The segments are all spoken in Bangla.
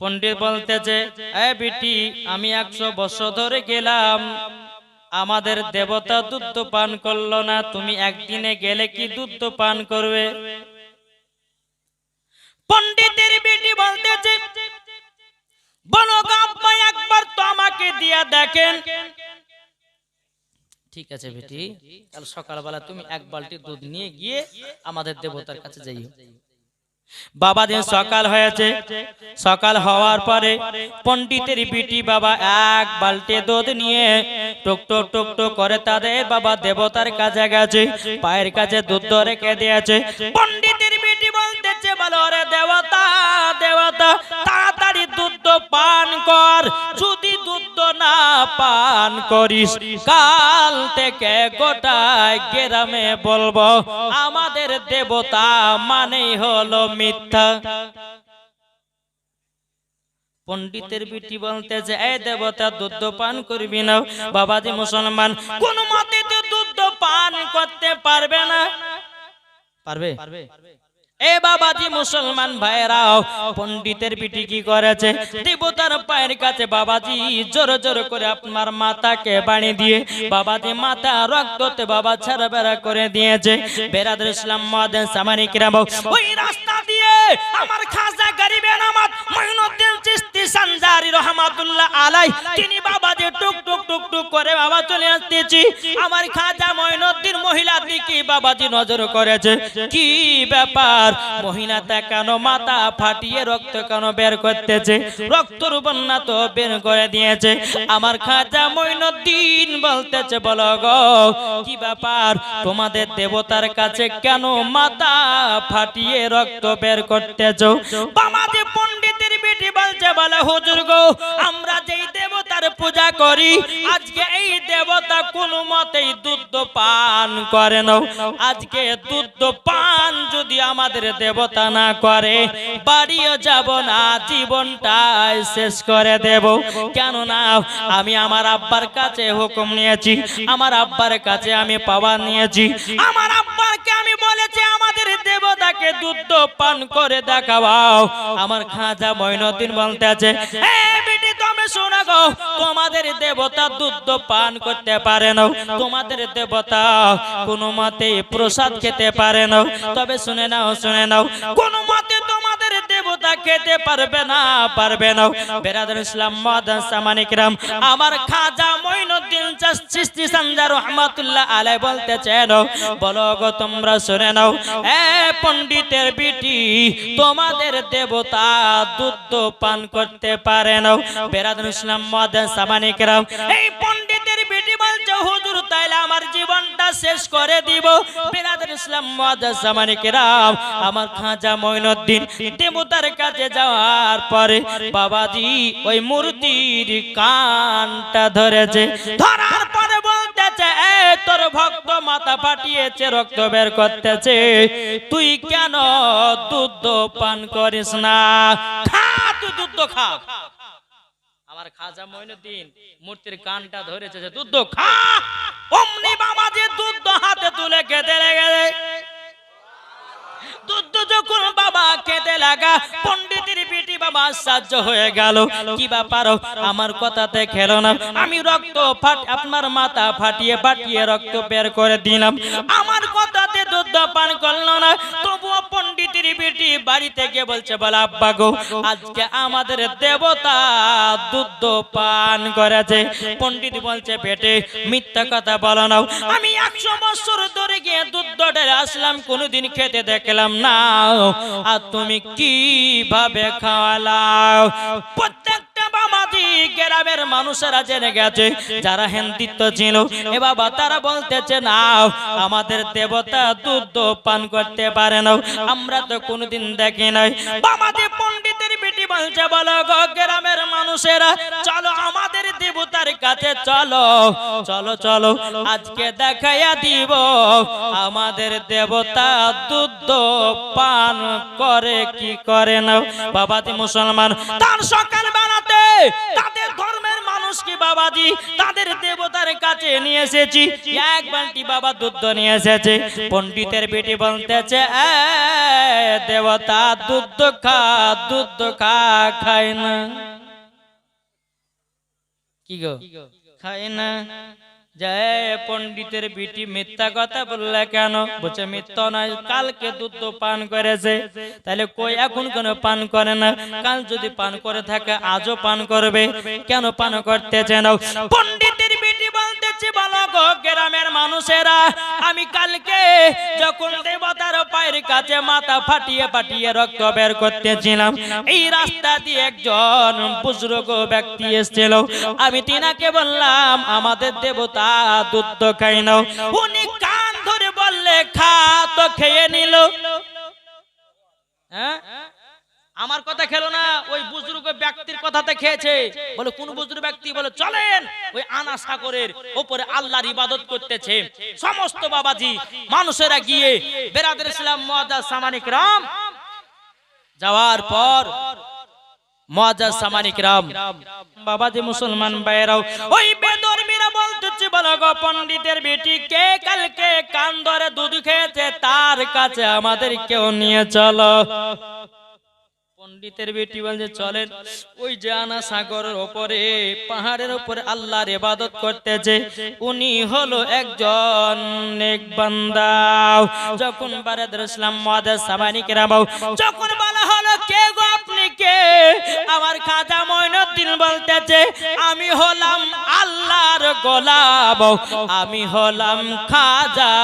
পণ্ডিত বলতেছে, এ বিটি, আমি একশো বছর ধরে গেলাম। আমাদের দেবতা দুধ পান করল না, তুমি একদিনে গেলে কি দুধ পান করবে? পণ্ডিতের বেটি বলতেছে আব্বা একবার তো আমাকে দিয়া দেখেন। ঠিক আছে বেটি, কাল সকালবেলা তুমি এক বালতি দুধ নিয়ে গিয়ে আমাদের দেবতার কাছে যাইও। বাবা দিন সকাল হয়েছে। সকাল হওয়ার পরে পণ্ডিতের পিটি বাবা এক বালতি দুধ নিয়ে টুক টুক টুক টুক করে তাদের বাবা দেবতার কাছে গেছে। পায়ের কাছে দুধ রেখে দিয়েছে। পণ্ডিতের পিটি বলো রে দেবতা দেবতা তাড়াতাড়ি দুধ পান কর। যদি দুধ না পান করিস কাল থেকে গোটায় গ্রামে বলব আমাদের দেবতা মানেই হলো মিথ্যা। পণ্ডিতের বিটি বলতেছে এই দেবতা দুধ পান করবি না। বাবাজি মুসলমান কোন মতে তো দুধ পান করতে পারবে না। পারবে? পারবে। এ বাবাজি মুসলমান ভাইরাও পণ্ডিতের পিটি কি করেছে? দেবতার পায়ের কাছে বাবাজি জোর জোর করে আপনার মাতাকে বাড়ি দিয়ে, বাবাজি মাতা রক্ততে বাবা ছাড়া বেড়া করে দিয়েছে। বেরাদুল ইসলাম মহাদেন সামানিকরাম ওই রাস্তা দিয়ে আমার খাজা গরিবের আমার মঈনুদ্দিন চিশতি সানজারি রহমাতুল্লাহ আলাই। তিনি বাবাজি টুক টুক টুক টুক করে বাবা চলে আসতেছি। আমার খাজা মঈনুদ্দিন মহিলা দিকে বাবাজি নজর করেছে। কি ব্যাপার? মহিলাটা কেন মাথা ফাটিয়ে রক্ত কেন বের করতেছে? রক্তর বন্যা তো বের করে দিয়েছে। আমার খাজা মঈনুদ্দিন বলতেছে বলো গো কি ব্যাপার? তোমাদের দেবতার কাছে কেন মাথা ফাটিয়ে রক্ত বের করতেছ? বলছে বলে, হুজুর গো, আমরা যেই দেবতার পূজা করি, আজকে এই দেবতা কোন মতেই দুধ পান করে না। আজকে দুধ পান যদি আমাদের দেবতা না করে, বাড়িও যাব না, জীবনটাই শেষ করে দেব। কেন না আমি আমার আব্বার কাছে হুকুম নিয়েছি, আমার আব্বার কাছে আমি পাওয়া নিয়েছি। আমার আব্বাকে আমি বলেছি আমাদের দেবতাকে দুধ পান করে দেখাও আমার খাজা মঈনুদ্দিন বলতে আছে "এ বেটি, তুমি শোনো গো, তোমাদের দেবতা দুধ পান করতে পারে না। তোমাদের দেবতা কোনো মতে প্রসাদ খেতে পারে না। তবে শুনে নাও শুনে নাও, কোনো মতে দেবতা খেতে পারবে না পারবে না। বেরাদুল ইসলাম মাদান সামানিকরাম আমার খাজা মঈনুদ্দিন চিশতি সানজা রহমাতুল্লাহ আলাই বলতেছেন বলো গো, তোমরা শুনে নাও, এ পণ্ডিতের বিটি তোমাদের দেবতা দুধ পান করতে পারে না। বেরাদুল ইসলাম মাদান সামানিকরাম এই পণ্ডিতের বিটি বলছে, হুজুর, তাইলে আমার জীবনটা শেষ করে দিব। বেরাদুল ইসলাম মাদান সামানিকরাম আমার খাজা মঈনুদ্দিন দেবতার কাছে যাওয়ার পরে বাবাজি ওই মূর্তির কানটা ধরেছে। ধরার পরে বলতেছে তোর ভক্ত মাথা ফাটিয়েছে, রক্ত বের করতেছে। তুই কেন দুধ পান করিস না? খা, তুই দুধ খা। আমার খাজা মঈনুদ্দিন মূর্তির কানটা ধরেছে যে, দুধ খা। অমনি বাবাজি দুধ হাতে তুলে খেতে লেগে দুধ যখন বাবা খেতে লাগা, পণ্ডিতের পিটি বাবা সাহায্য হয়ে গেল। কি ব্যাপার? আমার কথাতে খেলো না। আমি রক্ত ফাট, আপনার মাথা ফাটিয়ে ফাটিয়ে রক্ত বের করে দিলাম। আমার কথাতে দুধ পান করল না। তবুও পণ্ডিতের বেটি বাড়ি থেকে বলছে, বলে, আব্বা গো, আজকে আমাদের দেবতা দুধ পান করেছে। পণ্ডিত বলছে বেটে মিথ্যা কথা বলো না আমি একশো বছর ধরে গিয়ে দুধ আসলাম, কোনোদিন খেতে দেখলাম না। আর তুমি কীভাবে খাওয়ালাও? গ্রামের মানুষেরা ছিল। এ বাবা তারা বলতেছে আমাদের দেবতা করতে পারে না। আমরা তো কোনোদিন দেখি নাই। বেটি বলছে বলো গো, গ্রামের মানুষেরা, চলো আমাদের দেবতার কাছে চলো চলো চলো, আজকে দেখাইয়া দিব, আমাদের দেবতা দুধ পান করে, কি করে না? বাবাজি মুসলমান, তার সকাল বেলাতে তাদের ধর্মের মানুষকে বাবাজি? তাদের দেবতার কাছে নিয়ে এসেছি। এক বালতি বাবা দুধ নিয়ে এসেছে। পণ্ডিতের বেটি বলতেছে দেবতা, দুধ খা দুধ খা, খায় না। কি গো? খায় না। জয় পণ্ডিতের বিটি মিথ্যা কথা বললে কেন? বলছে, মিথ্যা নয়, কালকে দুধ তো পান করেছে। তাহলে কই এখন কেন পান করে না? কাল যদি পান করে থাকে, আজও পান করবে। কেন পান করতে চেন বলো গ্রামের মানুষেরা, আমি কালকে যখন দেবতার পায়ের কাছে মাথা ফাটিয়ে ফাটিয়ে রক্ত বের করতেছিলাম, এই রাস্তা দিয়ে একজন বুজুর্গ ব্যক্তি এসেছিল। আমি তিনাকে বললাম, আমাদের দেবতা দুধ খাই নাও। উনি কান ধরে বললে, খা, তো খেয়ে নিল। হ্যাঁ? আমার কথা খেলো না, ওই বুজুর্গ ব্যক্তির কথাতে খেয়েছে। বলে, কোন বুজুর্গ ব্যক্তি? বলে, চলেন। ওই আনা সাগরের ওপরে আল্লাহর ইবাদত করতেছে। সমস্ত বাবাজি, মানুষেরা গিয়ে বেরাদের ইসলাম মহাদাস সামানিক রাম যাওয়ার পর মহাজাজ সামানিক রাম বাবাজি মুসলমান ভাইরাও ওই বেদর্মীরা বলতেছে, বলো, গো পণ্ডিতের বেটি, কে কালকে কান ধরে দুধ খেয়েছে? তার কাছে আমাদের কেউ নিয়ে চলো। পণ্ডিতের বেটি বলছে, চলেন, ওই যে আনা সাগরের ওপরে, পাহাড়ের উপরে আল্লাহর ইবাদত করতেছে। উনি হলো একজন নেক বান্দা। যখন বারাদার ইসলাম মাদার সাবানি কেরাবাও যখন বলা হলো, কে গো আপনি কে? আমার খাজা মঈনুদ্দিন বলতেছে, আমি হলাম আল্লাহর গোলাম, আমি হলাম খাজা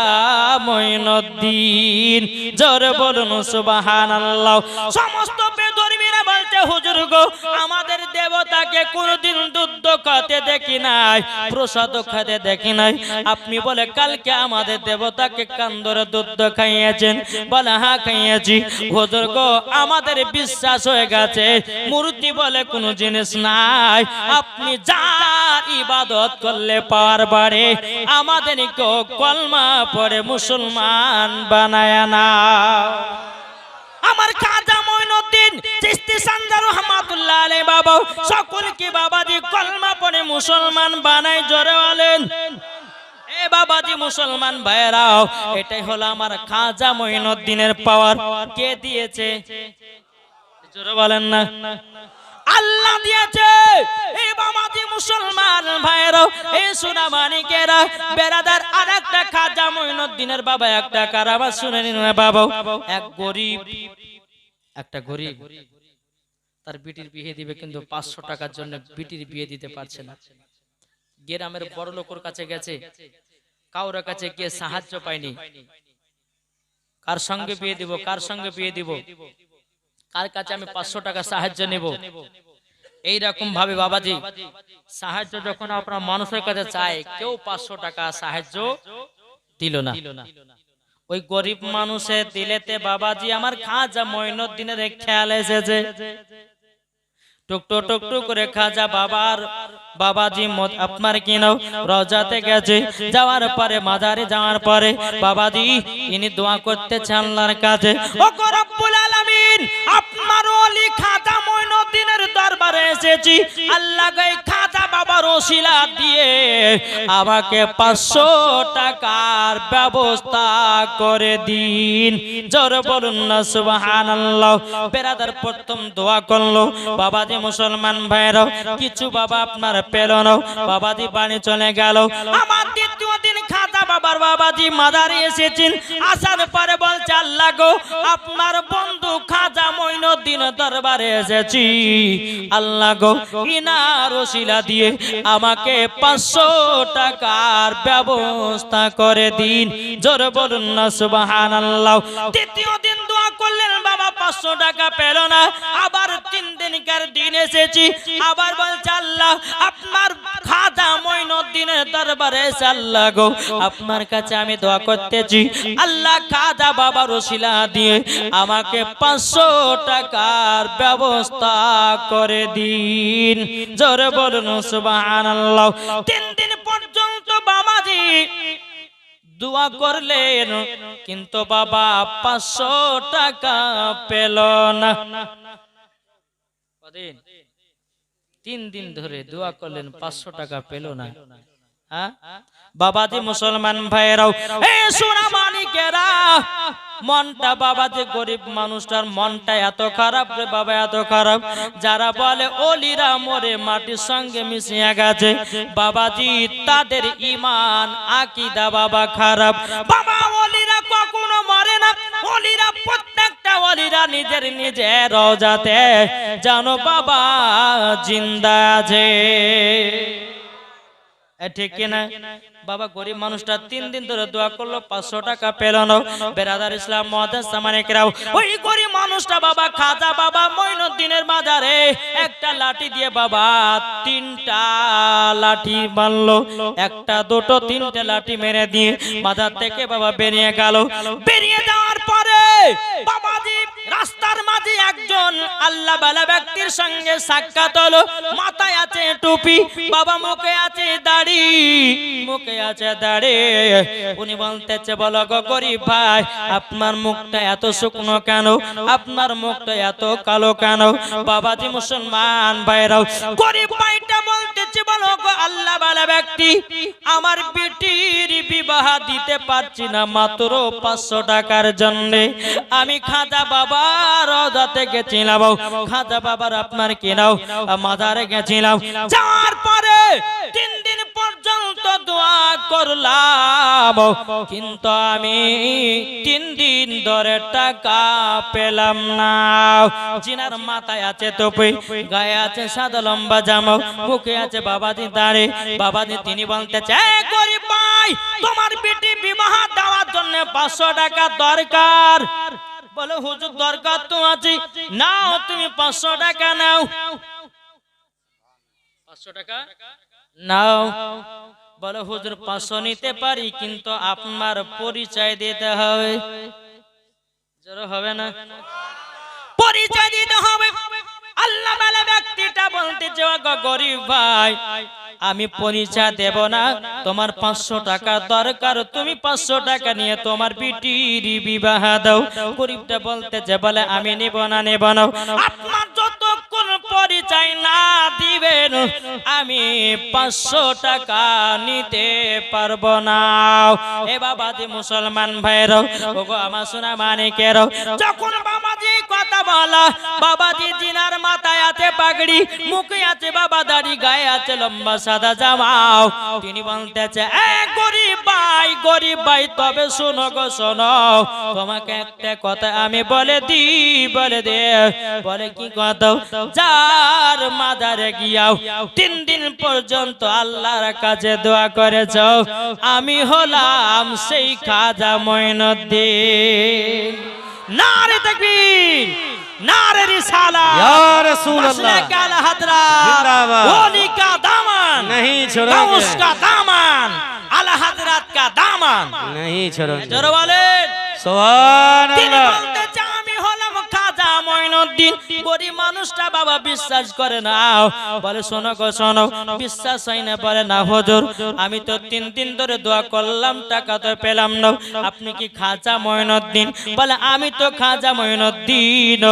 মঈনুদ্দিন জোরে বলুন, সুবহানাল্লাহ। সমস্ত বেদর্মীরা বলছে, হুজুর গো, আমাদের দেবতাকে কোনদিন দুধ খাতে দেখি নাই, প্রসাদ খাতে দেখি নাই। আপনি বলে, কালকে আমাদের দেবতাকে কান্দরে দুধ বলে হ্যাঁ হুজুর গো, আমাদের বিশ্বাস হয়ে গেছে, মূর্তি বলে কোনো জিনিস নাই। আপনি যার ইবাদত করলে পাওয়ার বাড়ে কলমা পরে মুসলমান বানায় না। আমার খাজা মঈনুদ্দিন চিশতি সান্দার রহমাতুল্লাহ বাবা, সকলকে কলমা পড়ে মুসলমান বানাই জোরে বাবাজি মুসলমান ভাইরাও এটাই হলো আমার খাজা মঈনুদ্দিনের পাওয়ার কে দিয়েছে? জোরে বলেন না। আল্লাহ দিয়েছে। এই মুসলমান এই বেরাদার আর একটা খাজা বাবা, একটা কারাবাস শুনে নিন বাবা। এক গরিব। একটা গরিব, তার বিটির বিয়ে দিবে কিন্তু পাঁচশো টাকার জন্য বিটির বিয়ে দিতে পারছে না। গ্রামের বড় লোকের কাছে গেছে কাউর কাছে গিয়ে সাহায্য পায়নি। কার সঙ্গে বিয়ে দিব, কার সঙ্গে বিয়ে দিব, কার কাছে আমি পাঁচশো টাকা সাহায্য নেব? এই রকম ভাবে বাবাজি, সাহায্য যখন আপনার মানুষের কাছে চায়, কেউ পাঁচশো টাকা সাহায্য দিল না। ওই গরিব মানুষের দিলেতে বাবাজি আমার খাজা মইনুদ্দিনের খেয়াল এসেছে। টুকটু টুকটু করে খাজা বাবার বাবাজি মত, আপনার কিনো রজাতে গেছে। যাওয়ার পরে, মাজারে যাওয়ার পরে বাবাজি, ইনি দোয়া করতে আল্লাহর কাছে। ও রব্বুল আলামিন ওলি খাজা মঈনুদ্দিনের দরবারে এসেছি। আল্লাহ খাজা বাবার দিয়ে আমাকে পাঁচশো টাকার ব্যবস্থা করে দিন। জোর বলুন না বেরাদার প্রথম দোয়া করল, বাবাজি মুসলমান ভাইরাও কিছু বাবা আপনার পেল না বাবাজি বাড়ি চলে গেল। আমার দ্বিতীয় দিন খাতা বাবার বাবাজি মাদারে এসেছেন। আসার পরে বলছে, আল্লাহ গো, আপনার বন্ধু খাজা মঈনুদ্দিন দরবারে এসেছি। আল্লাহ গো, ইনার ওসিলা দিয়ে আমাকে পাঁচশো টাকার ব্যবস্থা করে দিন। জোর বলুন না, সুবহানাল্লাহ। দ্বিতীয় দিন দোয়া করলেন, বাবা, পাঁচশো টাকা পেল না। আবার তিন দিনকার দিন এসেছি। আবার বলছে, আল্লাহ, আপনার খাজা মঈনুদ্দিনের দরবারে এসে, আল্লাহ গো, আপনার কাছে আমি দোয়া করতেছি। আল্লাহ খাজা বাবার ওসিলা দিয়ে আমাকে পাঁচশো টাকার ব্যবস্থা করে দিন। জোরে বলুন, সুবহানাল্লাহ। তিন দিন পর্যন্ত বাবাজি দোয়া করলেন, কিন্তু বাবা পাঁচশো টাকা পেল না। তিন দিন ধরে দোয়া করলেন, পাঁচশো টাকা পেল না। হ্যাঁ? বাবাজি মুসলমান ভাইয়েরাও সোনা মানিকেরা মনটা বাবা যে গরিব মানুষটার মনটা এত খারাপ রে বাবা, এত খারাপ। যারা বলে অলিরা মরে মাটির সঙ্গে মিশিয়ে গেছে, বাবাজি, তাদের ইমান আকিদা বাবা খারাপ। বাবা, অলিরা কখনো মরে না। অলিরা প্রত্যেকটা অলিরা নিজের নিজের রোজাতে জানো বাবা, জিন্দা আছে। ঠিক কিনা? বাবা গরিব মানুষটা তিন দিন ধরে দোয়া করল পাঁচশো টাকা পেল না। বেরাদার ইসলাম মহাদাস সামানিকরাও ওই গরিব মানুষটা বাবা খাজা বাবা মইনুদ্দিনের মাজারে একটা লাঠি দিয়ে বাবা তিনটা লাঠি মারলো একটা দুটো তিনটে লাঠি মেরে দিয়ে মাজার থেকে বাবা বেরিয়ে গেল। বেরিয়ে যাওয়ার পরে বাবাজি রাস্তার মাঝে একজন আল্লাহ বালা ব্যক্তির সঙ্গে সাক্ষাৎ হলো। মাথায় আছে টুপি, বাবা মুখে আছে দাড়ি, মুখে আছে দাড়ি। উনি বলতেছে, বলো গো গরিব ভাই, আপনার মুখটা এত শুকনো কেন? আপনার মুখটা এত কালো কেন? বাবাজি মুসলমান ভাইরাও, গরিব ভাইটা বলতেছে, বলো গো আল্লাহ বালা ব্যক্তি, আমার বেটির বিবাহ দিতে পারছি না মাত্র পাঁচশো টাকার জন্য। আমি খাজা বাবা রজাতে গেছিলাম। খাজা বাবার আপনার কেনাও মাজারে গেছিলাম। যাওয়ার পরে তিন দিন পর্যন্ত দোয়া করলাম। কিন্তু আমি তিন দিন ধরে টাকা পেলাম না। জিনার মাথায় আছে টুপি, গায়ে আছে সাদা লম্বা জামা, মুখে আছে বাবাজি দাঁড়ে। বাবাজি তিনি বলতে চায় গরিব ভাই, তোমার বেটি বিবাহ দেওয়ার জন্য পাঁচশো টাকা দরকার। বলে হুজুর দরকার তো আছে। নাও তুমি পাঁচশো টাকা নাও। পাঁচশো টাকা? নাও। বলে হুজুর পাঁচশো নিতে পারি কিন্তু আপনার পরিচয় দিতে হবে। জোর হবে না? পরিচয় দিতে হবে। আল্লাহ ব্যক্তিটা বলতে চাওয়া গরিব ভাই আমি পরিচয় দেব না। তোমার পাঁচশো টাকা দরকার, তুমি পাঁচশো টাকা নিয়ে তোমার বিটির বিবাহ দাও। গরিবটা বলতে যে বলে, আমি নেব না নেব না। যতক্ষণ পরিচয় না দিবেন, আমি পাঁচশো টাকা নিতে পারব না। এ বাবাজি মুসলমান ভাইরাও ওগো আমার সোনা মানিকেরও, যখন বাবাজি জিনার মাথায় আছে মুখে বাবা দাড়ি, গায়ে আছে লম্বা সাদা গরিব গরিব তবে শোনো গো, শোনো। কথা আমি বলে দি বলে দে। বলে কি যার মাদারে গিয়াও তিন দিন পর্যন্ত আল্লাহর কাছে দোয়া করেছ, আমি হলাম সেই খাজা মঈনুদ্দিন। नारे तकबीर नारे रिसाला। या रसूल अल्लाह का हजरा जिंदाबाद। होली का दामन। नहीं छोड़ो उसका दामन। अल हज़रत का दामन। नहीं छोड़ो ज़ोर वाले सुभान अल्लाह। মঈনুদ্দিন গরিব মানুষটা বাবা বিশ্বাস করে না। বলে, শোনো গো, শোনো, বিশ্বাস হয় বলে, না হুজুর, আমি তো তিন দিন ধরে দোয়া করলাম, টাকা তো পেলাম না। আপনি কি খাজা মঈনুদ্দিন বলে, আমি তো খাজা মঈনুদ্দিন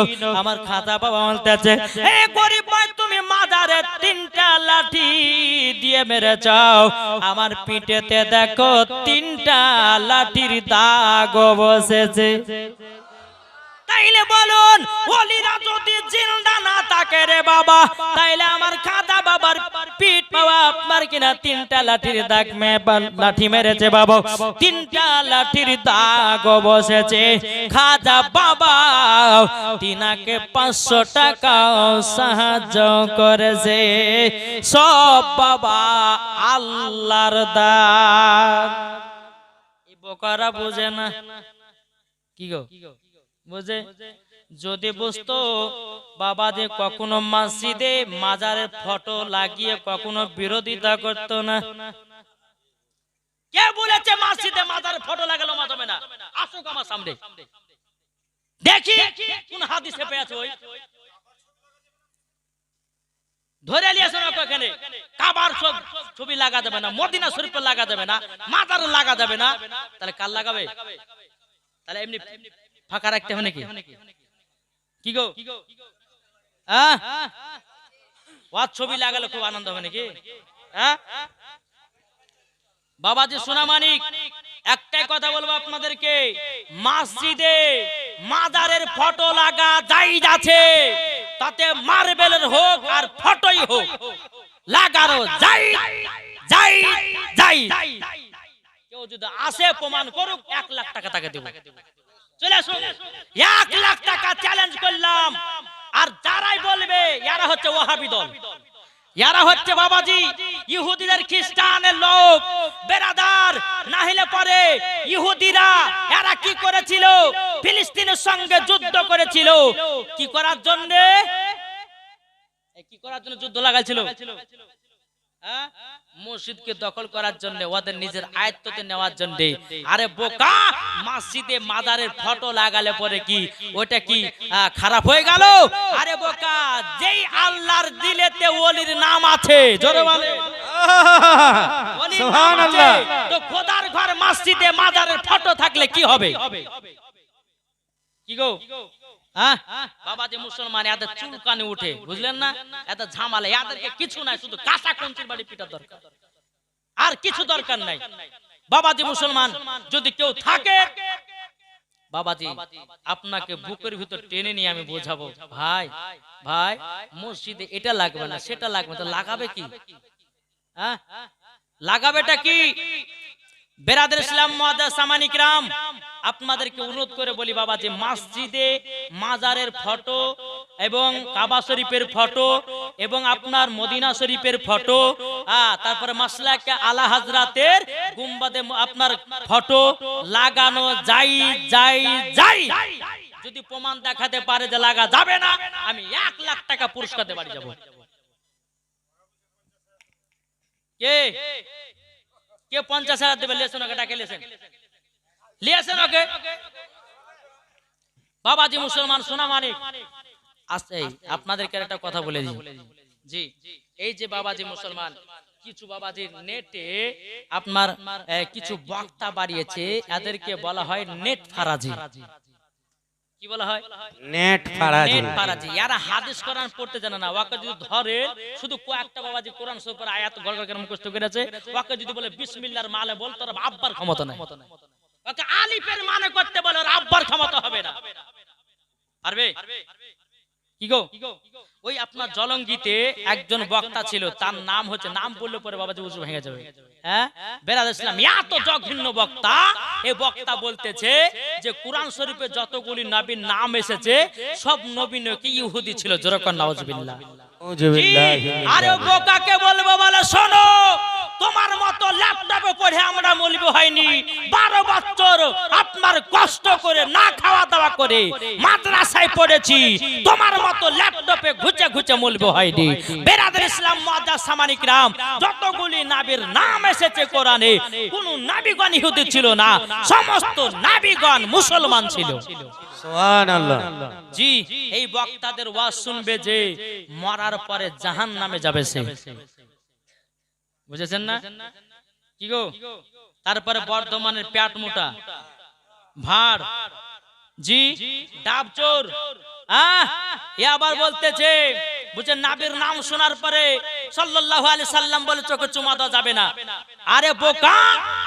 আমার খাজা বাবা বলতেছে, এ গরিব ভাই, তুমি মাজারে তিনটা লাঠি দিয়ে মেরেছাও আমার পিঠেতে দেখো, তিনটা লাঠির দাগ বসেছে। তাইলে বলুন ওলিরা যদি জিন্দা না থাকে রে বাবা, তাইলে আমার খাদা বাবার পিঠ বাবা আপনার কিনা তিনটা লাঠির দাগ লাঠি মেরেছে বাবা। তিনটা লাঠির দাগ বসেছে। খাজা বাবা, তিনাকে পাঁচশো টাকা সাহায্য করেছে। সব বাবা আল্লাহর এই বোকারা বোঝে না। কি গো? বুঝে? যদি বুঝতো বাবা যে কখনো মসজিদে মাজারের ফটো লাগিয়ে কখনো বিরোধিতা করত না। কে বলেছে মসজিদে মাজারের ফটো লাগালো মাজাবে না? আসুক আমার সামনে। দেখি কোন হাদিসে পেয়েছে ওই। ধরে নিয়েছে না এখানে। কাবার সব ছবি লাগা যাবে না মদিনা শরীফে লাগা যাবে না মাজার লাগা যাবে না। তাহলে কাল লাগাবে? তাহলে এমনি ফাঁকা রাখতে হবে নাকি? কি গো? ছবি লাগালে খুব আনন্দ হবে নাকি? হ্যাঁ বাবাজি সোনামানিক একটাই কথা বলব আপনাদেরকে। মসজিদে মাদারের ফটো লাগা জাইজ আছে। তাতে মার্বেলের হোক আর ফটোই হোক। লাগানো যাই যাই যাই। কেউ যদি আসে, প্রমাণ করুক, এক লাখ টাকা তাকে দেবো। এক লাখ টাকা চ্যালেঞ্জ করলাম। আর যারাই বলবে, এরা হচ্ছে ওহাবি দল। এরা হচ্ছে বাবাজি, ইহুদিদের খ্রিস্টানের লোক বেরাদার, না হলে পরে ইহুদিরা, এরা কি করেছিল? ফিলিস্তিনের সঙ্গে যুদ্ধ করেছিল। কি করার জন্য? কি করার জন্য যুদ্ধ লাগাইছিল? মসজিদকে দখল করার জন্য ওদের নিজের আয়ত্ততে নেওয়ার জন্য। আরে বোকা মসজিদে মাদারের ফটো লাগালে পরে কি ওটা কি খারাপ হয়ে গেল? আরে বোকা যেই আল্লাহর দিলেতে ওলির নাম আছে জোরে বলে। ওলির নাম সুবহান আছে, আল্লাহ তো খোদার ঘর মসজিদে মাদারের ফটো থাকলে কি হবে? কি গো? বাবা যে মুসলমান উঠে, বুঝলেন না? কিছু নাই, শুধু কাঁচা দরকার। আর কিছু দরকার নাই। বাবাজি মুসলমান, যদি কেউ থাকে, বাবাজি, আপনাকে বুকের ভিতর টেনে নিয়ে আমি বোঝাবো। ভাই ভাই, মসজিদে এটা লাগবে না, সেটা লাগবে তো লাগাবে কি? হ্যাঁ? লাগাবেটা কি? বেরাদের ইসলাম মুআদ্দাস সামানিকরাম আপনাদেরকে অনুরোধ করে বলি বাবা যে মসজিদে মাজারের ফটো এবং কাবা শরীফের ফটো এবং আপনার মদিনা শরীফের ফটো তারপরে মাসলাকে আলা হাজরাতের গুম্বাদে আপনার ফটো লাগানো যাই যাই যাই। যদি প্রমাণ দেখাতে পারে যে লাগা যাবে না, আমি এক লাখ টাকা পুরস্কার দিয়ে বাড়ি যাব। কে? কে পঞ্চাশ হাজার দেবে, লেসন ওকে ডাকে লেসেন। লিয়েছেন ওকে। বাবাজি মুসলমান, সোনা মানিক। আসে এই আপনাদেরকে একটা কথা বলে দিই। জি, এই যে বাবাজি মুসলমান, কিছু বাবাজির নেটে আপনার কিছু বক্তা বাড়িয়েছে, এদেরকে বলা হয় নেট ফারাজি। কি বলা হয়? নেট ফারাজি নেট ফারাজি এরা হাদিস কোরআন পড়তে জানে না। ওকে যদি ধরে শুধু কয়েকটা বাবাজি কোরআন সুপার আয়াত গড় গড় করে মুখস্থ করেছে ওকে যদি বলে বিসমিল্লাহর মালে বল তোর আব্বার ক্ষমতা নাই। ওকে আলিফের মানে করতে বলে ওর আব্বার ক্ষমতা হবে না। পারবে? ওই আপনার জলঙ্গিতে একজন বক্তা ছিল, তার নাম হচ্ছে, নাম বললে পরে বাবাজি উজু ভেঙে যাবে। হ্যাঁ? বক্তা, এ বক্তা বলতেছে যে কোরআন যতগুলি নবীর নাম এসেছে, সব নবী নাকি ইহুদি ছিল জোরকর মিনাশ আরে বোকাকে বলব বলে শোনো তোমার মতো ল্যাপটপে পড়ে আমরা মলবি হয়নি। বারো বছর আপনার কষ্ট করে না খাওয়া দাওয়া করে মাদ্রাসায় পড়েছি তোমার মতো ল্যাপটপে ঘুচে ঘুচে মলবি হয়নি। বেরাদের ইসলাম মাদ্রাস সামানিক রাম যতগুলি নাবির নাম এসেছে কোরআনে কোন নাবিগণ ইহুদি ছিল না সমস্ত নাবিগণ মুসলমান ছিল। জি এই বক্তাদের ওয়াজ শুনবে যে মরার পরে জাহান নামে যাবে সে। বুঝেছেন না? কি গো? তারপরে বর্ধমানের প্যাট মোটা ভাড় জি, ডাব চোর। আবার বলতেছে বুঝে নাবির নাম শোনার পরে সাল্লাল্লাহু আলাইহি সাল্লাম বলে চোখে চুমা দেওয়া যাবে না। আরে বোকা,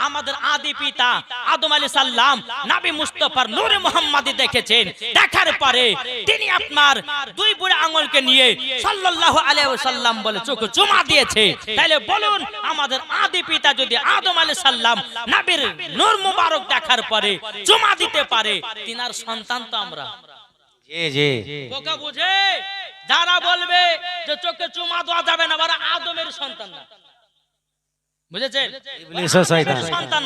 আমাদের আদি পিতা আদম আলী সাল্লাম নাবি মুস্তফার নূরে মোহাম্মদী দেখেছেন। দেখার পরে তিনি আপনার দুই বুড়ে আঙুলকে নিয়ে সাল্লাল্লাহু আলাইহি সাল্লাম বলে চোখে চুমা দিয়েছে। তাহলে বলুন, আমাদের আদি পিতা যদি আদম আলী সাল্লাম নাবির নূর মুবারক দেখার পরে চুমা দিতে পারে, তিনার সন্তান তো আমরা। জি জি। বোকা বুঝে? যারা বলবে যে চোখে চুমা দেওয়া যাবে না ওরা আদমের সন্তান না। বুঝেছেন? সন্তান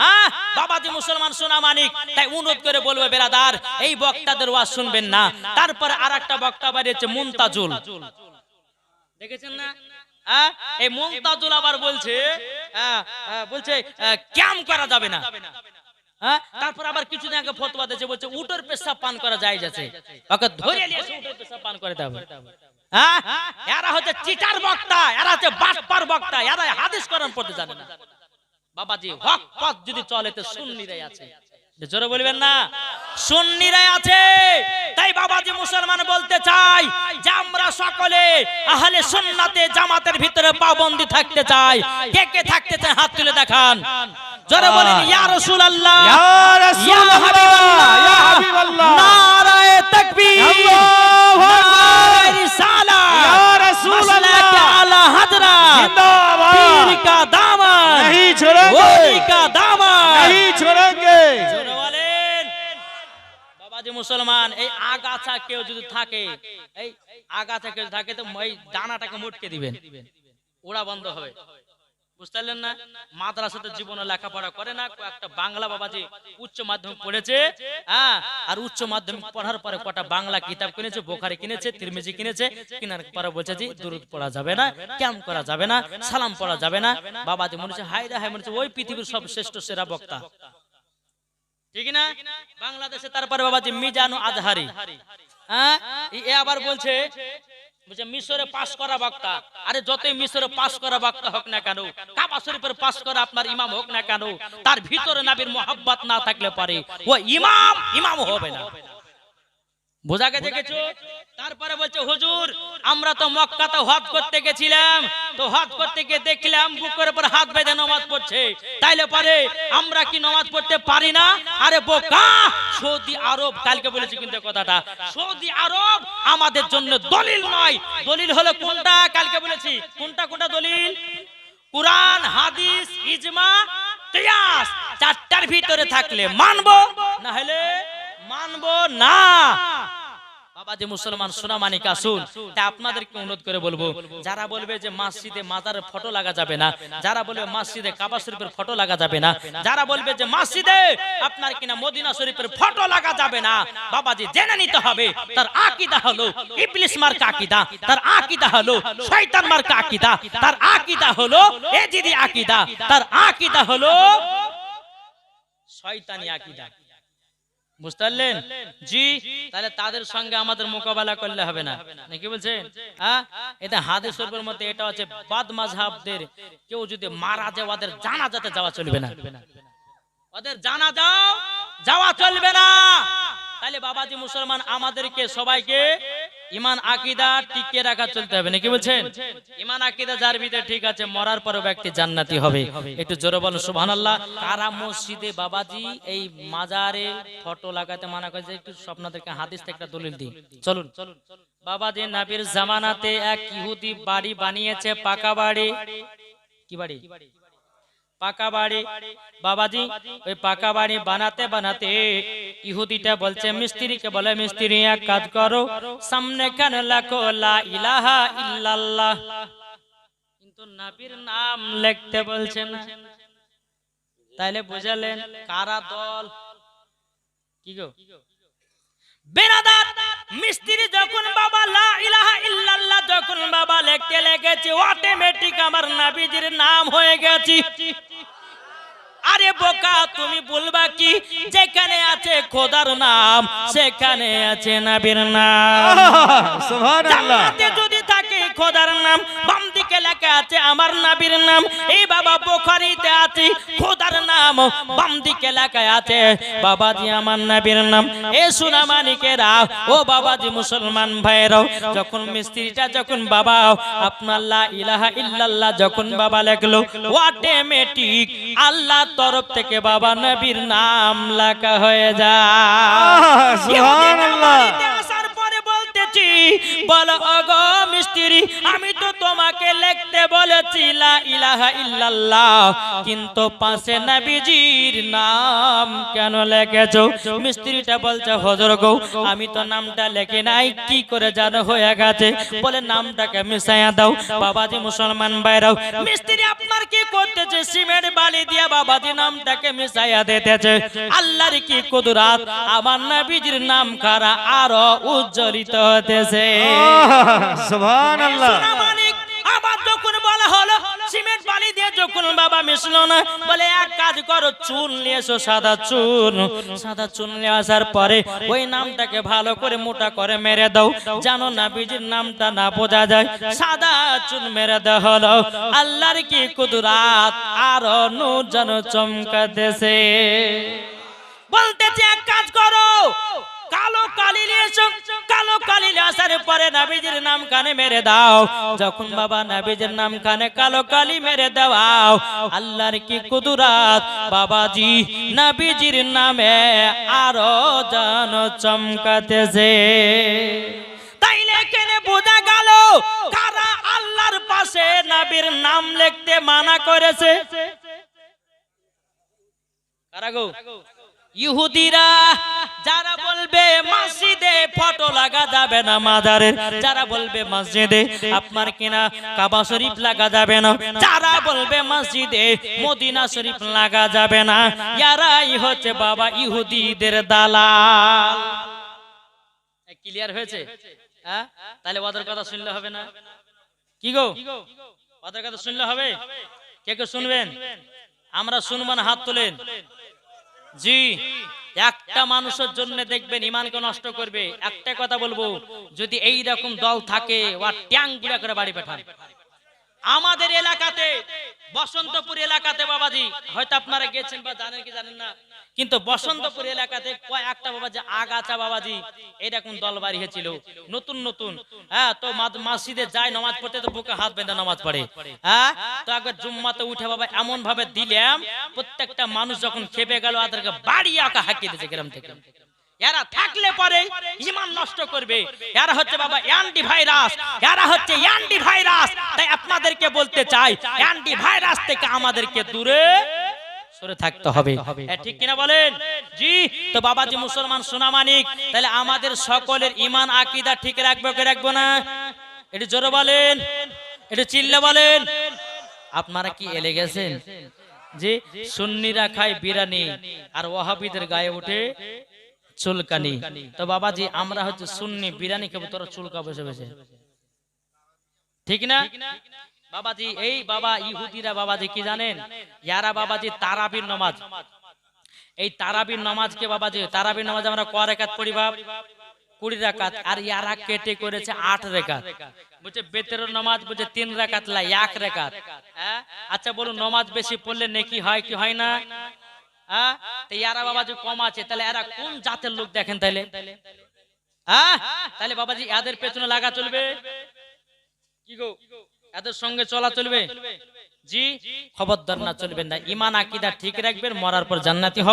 হ্যাঁ? বাবাজি মুসলমান সোনা মানিক তাই অনুরোধ করে বলবে বেরাদার এই বক্তাদের ওয়াজ শুনবেন না। তারপরে আর একটা বক্তা বাড়িয়েছে মুমতাজুল দেখেছেন না? হ্যাঁ? এই মুমতাজুল আবার বলছে হ্যাঁ, বলছে ক্যাম করা যাবে না। হ্যাঁ? তারপর আবার কিছুদিন আগে ফতোয়া দিয়েছে, বলছে, উটের পেশাব পান করা যায় যাচ্ছে। ওকে ধরে নিয়ে এসে উটের পেশাব পান করে দেবে হ্যাঁ? এরা হচ্ছে চিটার বক্তা, এরা হচ্ছে বাটপার বক্তা, এরা হাদিস কোরআন পড়তে জানে না। বাবাজি, হক পথ যদি চলে তো সুন্নিরাই আছে। জোরে বলবেন না? সুন্নিরাই আছে। তাই বাবাজি মুসলমান বলতে চাই যে আমরা সকলে আহলে সুন্নাতে জামাতের ভিতরে পাবন্দি থাকতে চাই। কে কে থাকতে চায় হাত তুলে দেখান। জোরে বলেন ইয়া রাসূলুল্লাহ ইয়া রাসূলুল্লাহ, ইয়া হাবিবাল্লাহ। নারায়ে তাকবীর আল্লাহু আকবার। নারায়ে রিসালাত ইয়া রাসূলুল্লাহ। মাসলাকে আলা হযরত जिंदाबाद। পীর কা দামন नहीं छोड़ेंगे। ওলি কা দামন नहीं छोड़ेंगे জোরে বলেন বাবাজি মুসলমান এই আগাছা কেউ যদি থাকে এই আগাছা কেউ থাকে তো এই দানাটাকে মুটকে দিবেন ওড়া বন্ধ হবে বুঝতে না? মাদ্রাসাতে জীবনে লেখাপড়া করে না একটা বাংলা বাবাজি উচ্চ মাধ্যমিক পড়েছে হ্যাঁ? আর উচ্চ মাধ্যমিক পড়ার পরে কটা বাংলা কিতাব কিনেছে, বোখারি কিনেছে, তিরমিজি কিনেছে, কেনার পরে বলছে যে, দুরুদ পড়া যাবে না ক্যাম্প করা যাবে না, সালাম পড়া যাবে না। বাবাজি মনে হচ্ছে হাই হাই মনে হচ্ছে, ওই পৃথিবীর সব শ্রেষ্ঠ সেরা বক্তা। ঠিক না? বাংলাদেশে তারপরে বাবাজি মিজানু আজহারি হ্যাঁ? এ আবার বলছে করা আরে যতই মিশরে পাস করা হোক না কেন করা আপনার ইমাম হোক না কেন, তার ভিতরে নাবির মোহাব্বত না থাকলে পারে ও ইমাম ইমাম হবে না। বোঝা গেছে কিছু তারপরে বলছে হুজুর আমরা তো মক্কাতে হজ করতে গেছিলাম। তো হজ করতে গিয়ে দেখলাম বুকের উপর হাত বেঁধে নামাজ পড়ছে। তাইলে পরে আমরা কি নামাজ পড়তে পারি না? আরে বোকা! সৌদি আরব কালকে বলেছি কিন্তু কথাটা। সৌদি আরব আমাদের জন্য দলিল নয়। দলিল হলো কোনটা? কালকে বলেছি। কোনটা কোনটা দলিল? কোরআন হাদিস ইজমা কিয়াস। চারটার ভিতরে থাকলে মানবো না হলে মানবো না। বাবাজি মুসলমান সোনা মানিক আসুন তা আপনাদেরকে অনুরোধ করে বলব, যারা বলবে যে মসজিদে মাজার ফটো লাগা যাবে না, যারা বলবে মসজিদে কাবা শরীফের ফটো লাগা যাবে না, যারা বলবে যে মসজিদে আপনার কিনা মদিনা শরীফের ফটো লাগা যাবে না, বাবাজি জেনে নিতে হবে, তার আকিদা হলো ইবলিস মার্কা আকিদা, তার আকিদা হলো শয়তান মার্কা আকিদা, তার আকিদা হলো এজিদি আকিদা, তার আকিদা হলো শয়তানি আকিদা। বুঝতে পারলেন জি। তাহলে তাদের সঙ্গে আমাদের মোকাবেলা করলে হবে না। নাকি বলছেন? হ্যাঁ? এটা হাদিস শরীফের মধ্যে এটা হচ্ছে বাদ মাযহাবদের কেউ যদি মারা যায় ওদের জানাজাতে যাওয়া চলবে না। ওদের জানা যাও যাওয়া চলবে না। তাহলে বাবাজি মুসলমান আমাদেরকে সবাইকে ইমান, আকিদা টিকে রাখা চলতে হবে, নাকি বলছেন? ইমান, আকিদা যার ভিতরে ঠিক আছে, মরার পরও ব্যক্তি জান্নাতি হবে। একটু জোরে বলুন, সুবহানাল্লাহ। কারা মসজিদে বাবাজি এই মাজারে ফটো লাগাতে মানা করেছে? একটু স্বপ্নাদেরকে হাদিস থেকে একটা দলিল দিই। চলুন চলুন। বাবাজি নাবির জামানাতে এক ইহুদি বাড়ি বানিয়েছে, পাকা বাড়ি। কি বাড়ি? পাকা বাড়ি। বাবাজি, ওই পাকা বাড়ি বানাতে বানাতে ইহুদিটা বলছে, মিস্ত্রিকে বলে, মিস্ত্রি, এক কাজ করো, সামনে কেন লাখো লা ইলাহা ইল্লাল্লাহ। কিন্তু নবীর নাম লিখতে বলছেন তাইলে বুঝালেন কারা দল? কি গো? বেনাদার মিস্ত্রি যখন বাবা লা ইলাহা ইল্লাল্লাহ যখন বাবা লিখতে লেগেছে অটোমেটিক আমার নাবিজির নাম হয়ে গেছে। আরে বোকা তুমি বলবা কি? যেখানে আছে খোদার নাম সেখানে আছে নাবির নাম। যদি থাকে খোদার নাম দিকে লেখা আছে আমার নাবির নাম এই বাবা বুখারীতে আছে খোদার নাম বাম দিকে লেখা আছে বাবাজি আমার নাবির নাম। এ সোনা মানিকেরা ও বাবাজি মুসলমান ভাইরাও যখন মিস্ত্রিটা যখন বাবা আপনার ইলাহা ইল্লাল্লাহ যখন বাবা লেখলো অটোমেটিক আল্লাহ তরফ থেকে বাবা নবীর নাম লেখা হয়ে যায়। বলতেছি বলো অগো মিস্ত্রি, আমি তো তোমাকে লিখতে বলেছি, লা ইলাহা ইল্লাল্লাহ। কিন্তু পাশে নবীজির নাম কেন লিখেছো? মিস্ত্রিটা বলছে, হজর গো, আমি তো নামটা লেখে নাই, কি করে জানো হয়ে গেছে? বলে, নামটাকে মিশাইয়া দাও, বাবাজি মুসলমান বাইরাও মিস্ত্রি, আপনার কি করতেছে সিমেন্ট বালি দিয়া বাবাজি নামটাকে মিশাইয়া দিতেছে। আল্লাহর কি কুদরাত? আমার নবীজির নাম কারা? আরও উজ্জ্বলিত হতেছে। সুবহানাল্লাহ। আবার যখন বলা হলো সিমেন্ট বালি দিয়ে যখন বাবা মিশলো না, বলে, এক কাজ করো চুন নিয়ে এসো, সাদা চুন সাদা চুন নিয়ে আসার পরে ওই নামটাকে ভালো করে মোটা করে মেরে দাও। জানো না বীজের নামটা না বোঝা যায়, সাদা চুন মেরে দেওয়া হলো। আল্লাহর কি কুদরাত, আর নূর যেন চমকাতেছে। বলতেছে, এক কাজ করো কালো কালি নিয়ে এসো, কালো কালি আসার পরে নাম কানে মেরে দাও। যখন বাবা নাম কানে কালো কালি মেরে দাও আল্লাহর কি নামে আরও জান চমকাতেছে। তাইলে কেনে বোঝা গেল, কারা আল্লাহর পাশে নাবির নাম লিখতে মানা করেছে? কারা গো? ইহুদিরা, যারা বলবে মসজিদে ফটো লাগা যাবে না মাদারের, যারা বলবে মসজিদে আপনার কিনা কাবা শরীফ লাগা যাবে না, যারা বলবে মসজিদে মদিনা শরীফ লাগা যাবে না, ইয়ারাই হচ্ছে বাবা ইহুদিদের দালাল। ক্লিয়ার হয়েছে? হ্যাঁ? তাহলে ওদের কথা শুনলে হবে না। কি গো? ওদের কথা শুনলে হবে? কে কে শুনবেন? আমরা শুনবেন হাত তোলেন। জি, একটা মানুষের জন্য দেখবেন ইমানকে নষ্ট করবে। একটা কথা বলব, যদি এই রকম দল থাকে ওয়া ট্যাং গুড়া করে বাড়ি পাঠান। আমাদের এলাকাতে, বসন্তপুর এলাকাতে বাবাজি, হয়তো আপনারা গেছেন বা জানেন কি জানেন না কিন্তু বসন্তপুর এলাকাতে কয়েকটা বাবাজি আগাছা বাবাজি এরকম দল বাড়ি হয়েছিল? নতুন নতুন। হ্যাঁ তো মাদ- মসজিদে যায় নামাজ পড়তে তো বুকে হাত বেঁধে নামাজ পড়ে। হ্যাঁ? তো একবার জুম্মাতে উঠে বাবা এমন ভাবে দিলাম প্রত্যেকটা মানুষ যখন খেপে গেল তাদেরকে বাড়ি আঁকা হাঁকিয়ে দিয়েছে গ্রাম থেকে। এরা থাকলে পরে ইমান নষ্ট করবে। এরা হচ্ছে বাবা অ্যান্টি ভাইরাস এরা হচ্ছে অ্যান্টি ভাইরাস তাই আপনাদেরকে বলতে চাই অ্যান্টি ভাইরাস থেকে আমাদেরকে দূরে সরে থাকতে হবে। ঠিক কিনা বলেন? জি, তো বাবাজি মুসলমান সোনামানিক, তাহলে আমাদের সকলের ইমান আকিদা ঠিক রাখব কে রাখব না? একটু জোরে বলেন, একটু চিল্লে বলেন। আপনারা কি এলে গেছেন? যে সুন্নিরা খায় বিরানি, আর ওয়াহাবিদের গায়ে ওঠে চুলকানি। তো বাবাজি, আমরা হচ্ছে সুন্নি, বিরানি খাব, তোরা চুলকা বসে বসে। ঠিক না? বাবাজি এই বাবা ইহুদিরা বাবাজি কি জানেন? ইয়ারা বাবাজি তারাবির নামাজ। এই তারাবির নামাজকে বাবাজি তারাবির নামাজ আমরা ক রেখাত পড়ি বাপ? কুড়ি রাকাত আর ইয়ারা কেটে করেছে আট রেখাত। বুঝছে বেতের নামাজ বুঝছে তিন রেখাত লাই এক রেখাত। হ্যাঁ? আচ্ছা বলুন নামাজ বেশি পড়লে নেকি হয় কি হয় না? হ্যাঁ? ইয়ারা বাবাজি কম আছে তাহলে এরা কোন জাতের লোক দেখেন তাহলে হ্যাঁ? তাহলে বাবাজি এদের পেছনে লাগা চলবে। কি গো? এদের সঙ্গে চলা চলবে? জি, খবরদার না চলবেন না। ইমান, আকিদা ঠিক রাখবেন, মরার পর জান্নাতি হবে।